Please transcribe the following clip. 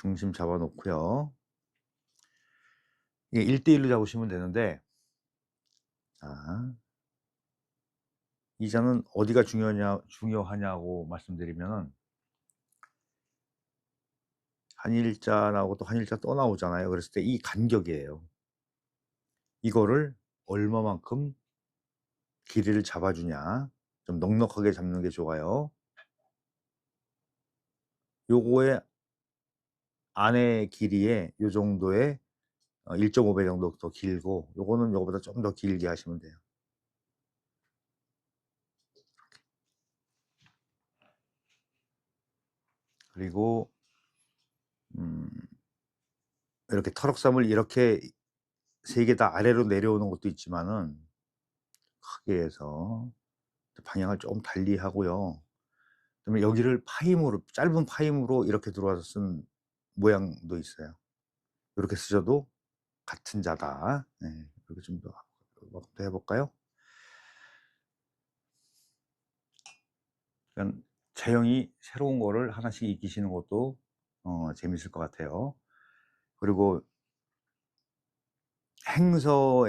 중심 잡아 놓고요. 이게 1대1로 잡으시면 되는데 자, 이 자는 어디가 중요하냐, 중요하냐고 말씀드리면은 한일자 나오고 또 한일자 또 나오잖아요. 그랬을 때 이 간격이에요. 이거를 얼마만큼 길이를 잡아주냐. 좀 넉넉하게 잡는 게 좋아요. 요거의 안의 길이에 요 정도의 1.5배 정도 더 길고 요거는 요거보다 좀 더 길게 하시면 돼요. 그리고 음, 이렇게 터럭삼을 이렇게 세 개 다 아래로 내려오는 것도 있지만은 크게 해서 방향을 좀 달리 하고요. 그다음에 여기를 파임으로 짧은 파임으로 이렇게 들어와서 쓴 모양도 있어요. 이렇게 쓰셔도 같은 자다. 네, 이렇게 좀 더 해볼까요? 그러니까 제형이 새로운 거를 하나씩 익히시는 것도 어, 재밌을 것 같아요. 그리고 행서에